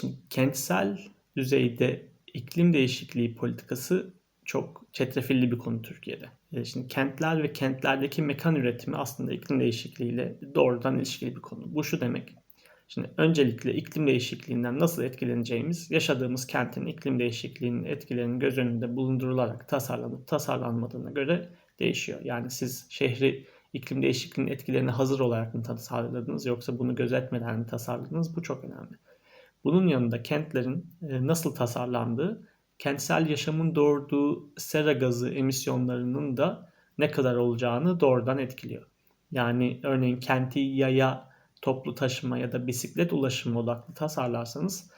Şimdi kentsel düzeyde iklim değişikliği politikası çok çetrefilli bir konu Türkiye'de. E, şimdi kentler ve kentlerdeki mekan üretimi aslında iklim değişikliğiyle doğrudan ilişkili bir konu. Bu şu demek. Şimdi öncelikle iklim değişikliğinden nasıl etkileneceğimiz yaşadığımız kentin iklim değişikliğinin etkilerinin göz önünde bulundurularak tasarlanıp tasarlanmadığına göre değişiyor. Yani siz şehri iklim değişikliğinin etkilerine hazır olarak mı tasarladınız yoksa bunu gözetmeden mi tasarladınız? Bu çok önemli. Bunun yanında kentlerin e, nasıl tasarlandığı, kentsel yaşamın doğurduğu sera gazı emisyonlarının da ne kadar olacağını doğrudan etkiliyor. Yani örneğin kenti yaya, toplu taşıma ya da bisiklet ulaşımı odaklı tasarlarsanız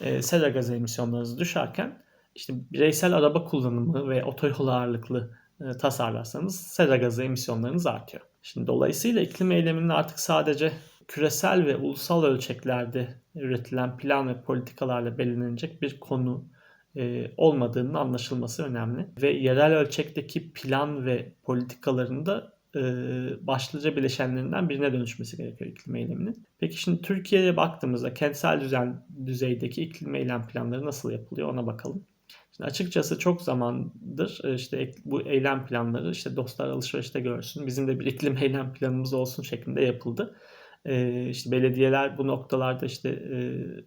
e, sera gazı emisyonlarınız düşerken işte bireysel araba kullanımı ve otoyol ağırlıklı e, tasarlarsanız sera gazı emisyonlarınız artıyor. Şimdi dolayısıyla iklim eyleminin artık sadece küresel ve ulusal ölçeklerde üretilen plan ve politikalarla belirlenecek bir konu e, olmadığının anlaşılması önemli. Ve yerel ölçekteki plan ve politikaların da e, başlıca bileşenlerinden birine dönüşmesi gerekiyor iklim eyleminin. Peki şimdi Türkiye'ye baktığımızda kentsel düzen düzeydeki iklim eylem planları nasıl yapılıyor ona bakalım. Şimdi açıkçası çok zamandır e, işte bu eylem planları işte dostlar alışverişte görsün bizim de bir iklim eylem planımız olsun şeklinde yapıldı. E, işte belediyeler bu noktalarda işte e,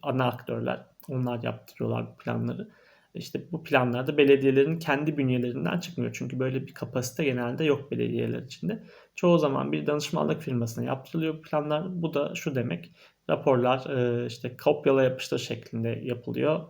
ana aktörler onlar yaptırıyorlar planları. İşte bu planlarda belediyelerin kendi bünyelerinden çıkmıyor. Çünkü böyle bir kapasite genelde yok belediyeler içinde. Çoğu zaman bir danışmanlık firmasına yaptırılıyor planlar. Bu da şu demek. Raporlar işte kopyala yapıştır şeklinde yapılıyor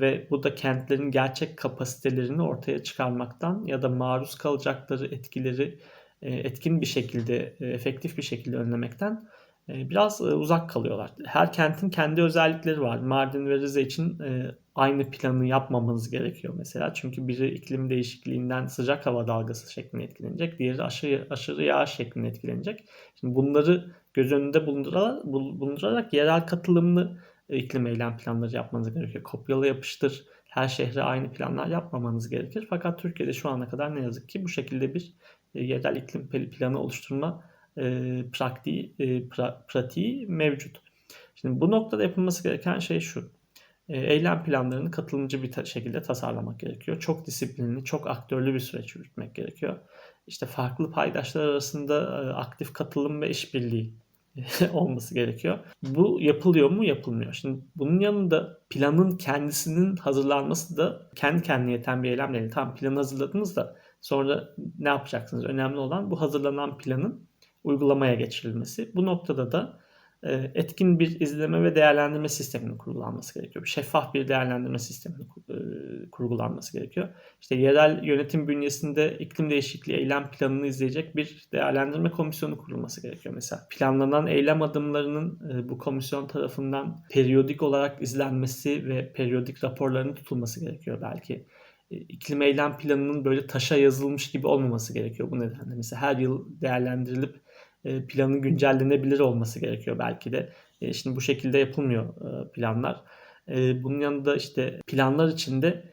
ve bu da kentlerin gerçek kapasitelerini ortaya çıkarmaktan ya da maruz kalacakları etkileri etkin bir şekilde, e, efektif bir şekilde önlemekten e, biraz e, uzak kalıyorlar. Her kentin kendi özellikleri var. Mardin ve Rize için e, aynı planı yapmamamız gerekiyor mesela. Çünkü biri iklim değişikliğinden sıcak hava dalgası şeklinde etkilenecek. Diğeri aşırı, aşırı yağış şeklinde etkilenecek. Şimdi bunları göz önünde bulundurarak, bulundurarak yerel katılımlı iklim eylem planları yapmanız gerekiyor. Kopyala yapıştır her şehre aynı planlar yapmamanız gerekir. Fakat Türkiye'de şu ana kadar ne yazık ki bu şekilde bir e, yerel iklim planı oluşturma e, pratiği, e, pra, pratiği mevcut. Şimdi bu noktada yapılması gereken şey şu. E, eylem planlarını katılımcı bir şekilde tasarlamak gerekiyor. Çok disiplinli, çok aktörlü bir süreç yürütmek gerekiyor. İşte farklı paydaşlar arasında e, aktif katılım ve işbirliği olması gerekiyor. Bu yapılıyor mu? Yapılmıyor. Şimdi bunun yanında planın kendisinin hazırlanması da kendi kendine yeten bir eylem değil. Tam planı hazırladınız da sonra ne yapacaksınız? Önemli olan bu hazırlanan planın uygulamaya geçirilmesi. Bu noktada da e, etkin bir izleme ve değerlendirme sisteminin kurgulanması gerekiyor. Şeffaf bir değerlendirme sisteminin e, kurgulanması gerekiyor. İşte yerel yönetim bünyesinde iklim değişikliği eylem planını izleyecek bir değerlendirme komisyonu kurulması gerekiyor. Mesela planlanan eylem adımlarının e, bu komisyon tarafından periyodik olarak izlenmesi ve periyodik raporlarının tutulması gerekiyor belki iklim eylem planının böyle taşa yazılmış gibi olmaması gerekiyor bu nedenle. Mesela her yıl değerlendirilip e, planın güncellenebilir olması gerekiyor belki de. E, şimdi bu şekilde yapılmıyor e, planlar. Bunun yanında işte planlar içinde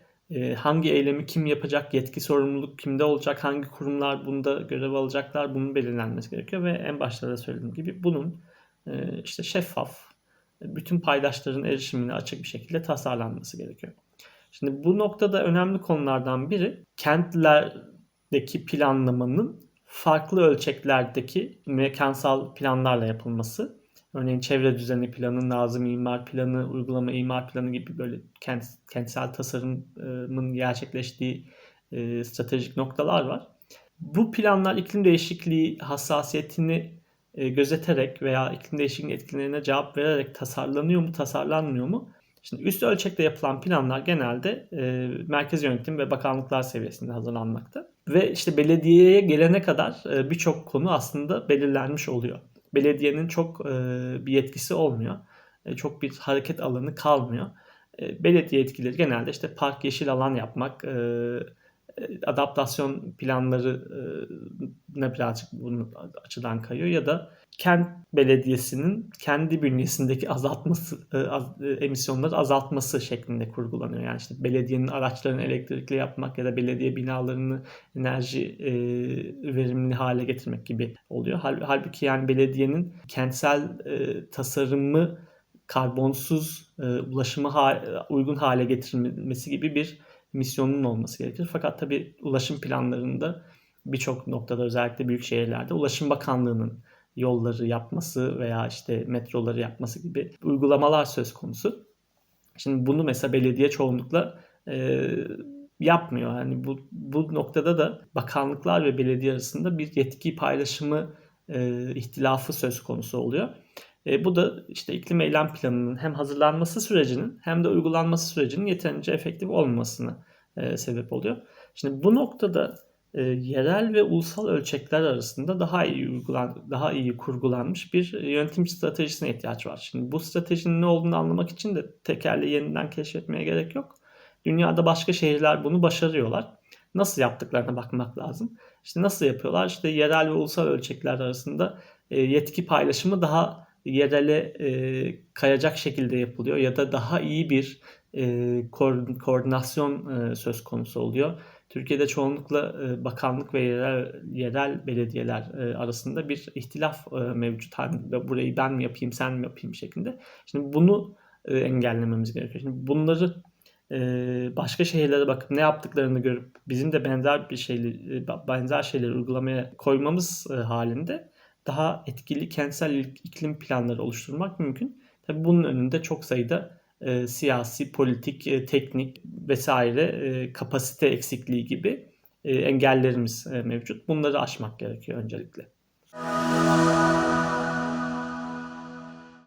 hangi eylemi kim yapacak, yetki sorumluluk kimde olacak, hangi kurumlar bunda görev alacaklar bunun belirlenmesi gerekiyor ve en başta da söylediğim gibi bunun işte şeffaf, bütün paydaşların erişimine açık bir şekilde tasarlanması gerekiyor. Şimdi bu noktada önemli konulardan biri kentlerdeki planlamanın farklı ölçeklerdeki mekansal planlarla yapılması. Örneğin çevre düzeni planı, nazım imar planı, uygulama imar planı gibi böyle kent, kentsel tasarımın gerçekleştiği e, stratejik noktalar var. Bu planlar iklim değişikliği hassasiyetini e, gözeterek veya iklim değişikliği etkilerine cevap vererek tasarlanıyor mu, tasarlanmıyor mu? Şimdi üst ölçekte yapılan planlar genelde e, merkez yönetim ve bakanlıklar seviyesinde hazırlanmakta. Ve işte belediyeye gelene kadar e, birçok konu aslında belirlenmiş oluyor. Belediyenin çok e, bir yetkisi olmuyor. E, çok bir hareket alanı kalmıyor. E, belediye etkileri genelde işte park yeşil alan yapmak, e, adaptasyon planları ne birazcık bunun açıdan kayıyor ya da kent belediyesinin kendi bünyesindeki azaltması emisyonları azaltması şeklinde kurgulanıyor. Yani işte belediyenin araçlarını elektrikli yapmak ya da belediye binalarını enerji verimli hale getirmek gibi oluyor. Halbuki yani belediyenin kentsel tasarımı karbonsuz e, ulaşımı uygun hale getirilmesi gibi bir misyonun olması gerekir. Fakat tabii ulaşım planlarında birçok noktada özellikle büyük şehirlerde Ulaşım Bakanlığı'nın yolları yapması veya işte metroları yapması gibi uygulamalar söz konusu. Şimdi bunu mesela belediye çoğunlukla e, yapmıyor. Yani bu, bu noktada da bakanlıklar ve belediye arasında bir yetki paylaşımı e, ihtilafı söz konusu oluyor. E, bu da işte iklim eylem planının hem hazırlanması sürecinin hem de uygulanması sürecinin yeterince efektif olmamasına e, sebep oluyor. Şimdi bu noktada e, yerel ve ulusal ölçekler arasında daha iyi uygulan, daha iyi kurgulanmış bir yönetim stratejisine ihtiyaç var. Şimdi bu stratejinin ne olduğunu anlamak için de tekerleği yeniden keşfetmeye gerek yok. Dünyada başka şehirler bunu başarıyorlar. Nasıl yaptıklarına bakmak lazım. İşte nasıl yapıyorlar? İşte yerel ve ulusal ölçekler arasında e, yetki paylaşımı daha yerele e, kayacak şekilde yapılıyor ya da daha iyi bir e, koordinasyon e, söz konusu oluyor. Türkiye'de çoğunlukla e, bakanlık ve yerel, yerel belediyeler e, arasında bir ihtilaf e, mevcut. Hani burayı ben mi yapayım sen mi yapayım şeklinde. Şimdi bunu e, engellememiz gerekiyor. Şimdi bunları e, başka şehirlere bakıp ne yaptıklarını görüp bizim de benzer bir şeyleri e, benzer şeyleri uygulamaya koymamız e, halinde daha etkili kentsel iklim planları oluşturmak mümkün. Tabii bunun önünde çok sayıda e, siyasi, politik, e, teknik vesaire e, kapasite eksikliği gibi e, engellerimiz e, mevcut. Bunları aşmak gerekiyor öncelikle.